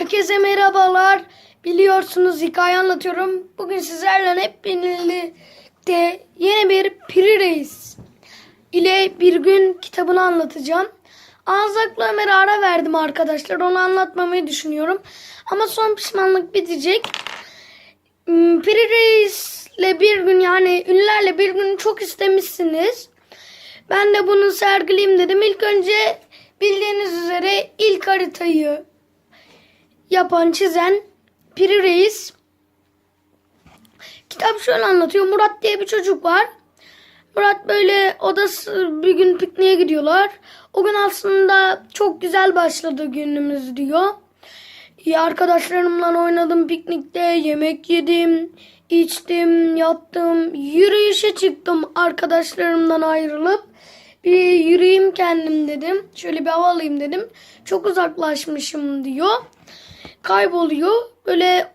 Herkese merhabalar. Biliyorsunuz hikaye anlatıyorum. Bugün sizlerle hep birlikte yeni bir Piri Reis ile bir gün kitabını anlatacağım. Ağzaklı Ömer'e ara verdim arkadaşlar. Onu anlatmamayı düşünüyorum. Ama son pişmanlık bitecek. Hmm, Piri Reis'le bir gün yani ünlülerle bir gün çok istemişsiniz. Ben de bunu sergileyim dedim. İlk önce bildiğiniz üzere ilk haritayı yapan, çizen Piri Reis. Kitap şöyle anlatıyor. Murat diye bir çocuk var. Murat böyle odası bir gün pikniğe gidiyorlar. O gün aslında çok güzel başladı günümüz diyor. İyi arkadaşlarımla oynadım piknikte, yemek yedim, içtim, yattım, yürüyüşe çıktım arkadaşlarımdan ayrılıp. Bir yürüyeyim kendim dedim. Şöyle bir hava alayım dedim. Çok uzaklaşmışım diyor. Kayboluyor. Böyle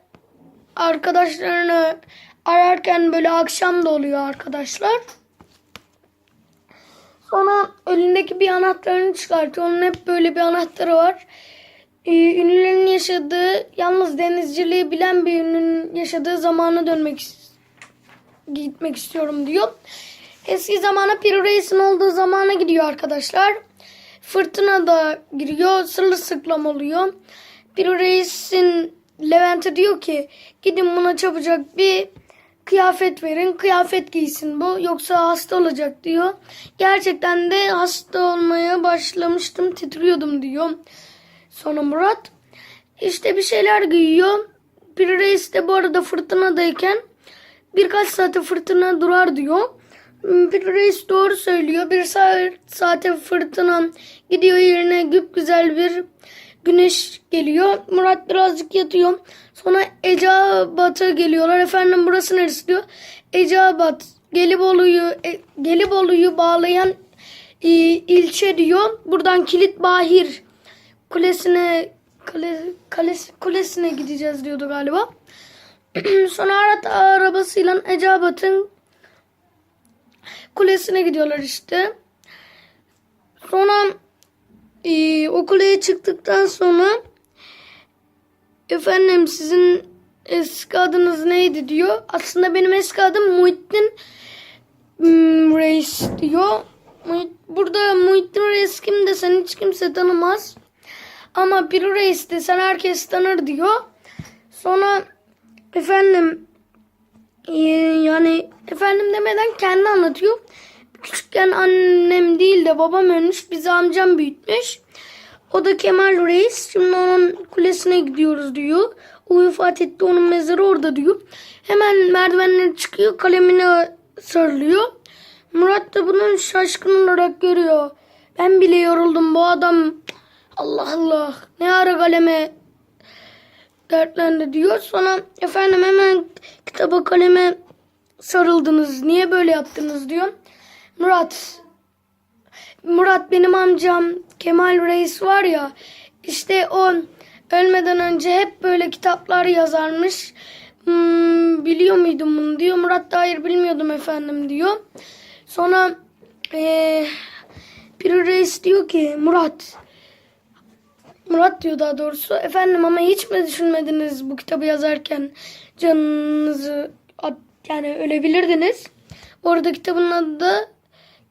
arkadaşlarını ararken böyle akşam da oluyor arkadaşlar. Sonra elindeki bir anahtarını çıkartıyor. Onun hep böyle bir anahtarı var. Ee, ünlülerin yaşadığı, yalnız denizciliği bilen bir ünlünün yaşadığı zamana dönmek gitmek istiyorum diyor. Eski zamana Piri Reis'in olduğu zamana gidiyor arkadaşlar. Fırtına da giriyor. Sırılsıklam oluyor. Piri Reis'in Levent'e diyor ki gidin buna çabucak bir kıyafet verin. Kıyafet giysin bu. Yoksa hasta olacak diyor. Gerçekten de hasta olmaya başlamıştım. Titriyordum diyor. Sonra Murat işte bir şeyler giyiyor. Piri Reis de bu arada fırtınadayken birkaç saate fırtına durar diyor. Piri Reis doğru söylüyor. Bir saat, saate fırtına gidiyor yerine güzel bir güneş geliyor. Murat birazcık yatıyor. Sonra Eceabat'a geliyorlar. Efendim burası neresi diyor. Eceabat Gelibolu'yu e, Gelibolu'yu bağlayan e, ilçe diyor. Buradan Kilit Bahir kulesine kale, kalesi, kulesine gideceğiz diyordu galiba. Sonra Arat arabasıyla Eceabat'ın kulesine gidiyorlar işte. Sonra e, o kuleye çıktıktan sonra efendim sizin eski adınız neydi diyor. Aslında benim eski adım Muhittin hmm, Reis diyor. Burada Muhittin Reis kim desen hiç kimse tanımaz. Ama Piri Reis desen herkes tanır diyor. Sonra efendim ee, yani efendim demeden kendi anlatıyor. Küçükken annem değil de babam ölmüş. Bizi amcam büyütmüş. O da Kemal Reis. Şimdi onun kulesine gidiyoruz diyor. O vefat etti. Onun mezarı orada diyor. Hemen merdivenleri çıkıyor. Kalemine sarılıyor. Murat da bunu şaşkın olarak görüyor. Ben bile yoruldum. Bu adam Allah Allah ne ara kaleme dertlendi diyor. Sonra efendim hemen kitaba kaleme sarıldınız. Niye böyle yaptınız diyor. Murat Murat benim amcam Kemal Reis var ya işte o ölmeden önce hep böyle kitaplar yazarmış. Hmm, biliyor muydum bunu diyor. Murat da hayır bilmiyordum efendim diyor. Sonra eee Piri Reis diyor ki Murat Murat diyor daha doğrusu. Efendim ama hiç mi düşünmediniz bu kitabı yazarken canınızı at- yani ölebilirdiniz. Orada kitabın adı da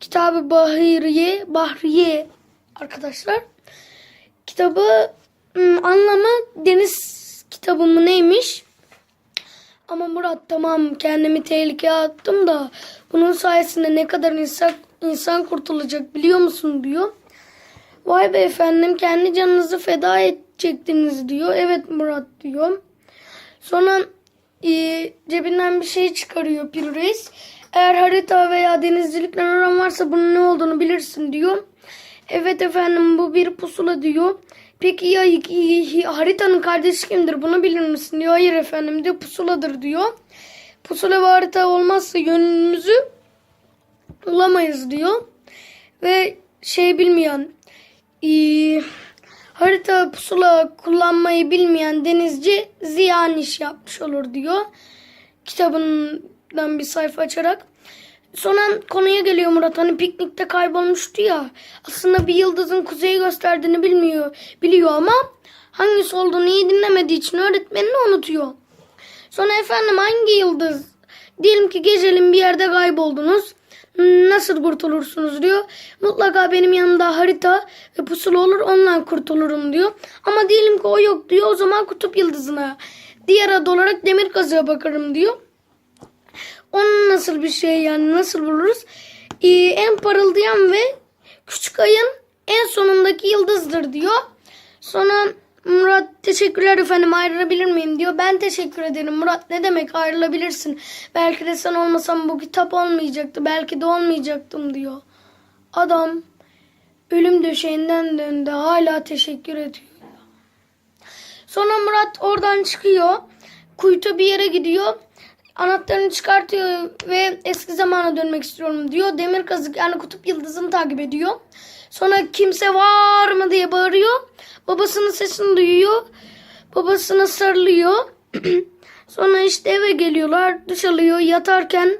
Kitabı Bahriye, Bahriye arkadaşlar. Kitabı hmm, anlamı deniz kitabı mı neymiş? Ama Murat tamam kendimi tehlikeye attım da bunun sayesinde ne kadar insan insan kurtulacak biliyor musun diyor. Vay be efendim kendi canınızı feda edecektiniz diyor. Evet Murat diyor. Sonra e, cebinden bir şey çıkarıyor Pir. Eğer harita veya denizcilikle aran varsa bunun ne olduğunu bilirsin diyor. Evet efendim bu bir pusula diyor. Peki ya haritanın kardeşi kimdir bunu bilir misin diyor. Hayır efendim diyor pusuladır diyor. Pusula ve harita olmazsa yönümüzü bulamayız diyor. Ve şey bilmeyen e, harita pusula kullanmayı bilmeyen denizci ziyan iş yapmış olur diyor. Kitabından bir sayfa açarak. Sonra konuya geliyor Murat. Hani piknikte kaybolmuştu ya. Aslında bir yıldızın kuzeyi gösterdiğini bilmiyor. Biliyor ama hangisi olduğunu iyi dinlemediği için öğretmenini unutuyor. Sonra efendim hangi yıldız? Diyelim ki gecelim bir yerde kayboldunuz. Nasıl kurtulursunuz diyor. Mutlaka benim yanımda harita ve pusula olur ondan kurtulurum diyor. Ama diyelim ki o yok diyor. O zaman kutup yıldızına diğer adı olarak demir kazığa bakarım diyor. Onun nasıl bir şey yani nasıl buluruz? Ee, en parıldayan ve küçük ayın en sonundaki yıldızdır diyor. Sonra Murat teşekkürler efendim ayrılabilir miyim diyor. Ben teşekkür ederim Murat ne demek ayrılabilirsin. Belki de sen olmasan bu kitap olmayacaktı. Belki de olmayacaktım diyor. Adam ölüm döşeğinden döndü hala teşekkür ediyor. Sonra Murat oradan çıkıyor. Kuytu bir yere gidiyor. Anahtarını çıkartıyor ve eski zamana dönmek istiyorum diyor. Demir kazık yani kutup yıldızını takip ediyor. Sonra kimse var mı diye bağırıyor. Babasının sesini duyuyor. Babasına sarılıyor. Sonra işte eve geliyorlar. Duş alıyor. Yatarken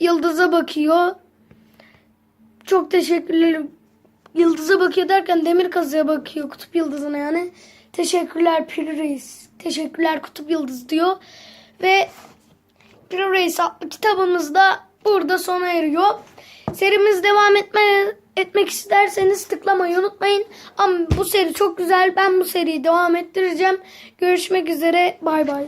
yıldıza bakıyor. Çok teşekkürler. Yıldıza bakıyor derken demir kazıya bakıyor. Kutup yıldızına yani. Teşekkürler Pir Reis. Teşekkürler Kutup Yıldız diyor. Ve Pir Reis adlı kitabımız da burada sona eriyor. Serimiz devam etme, etmek isterseniz tıklamayı unutmayın. Ama bu seri çok güzel. Ben bu seriyi devam ettireceğim. Görüşmek üzere. Bay bay.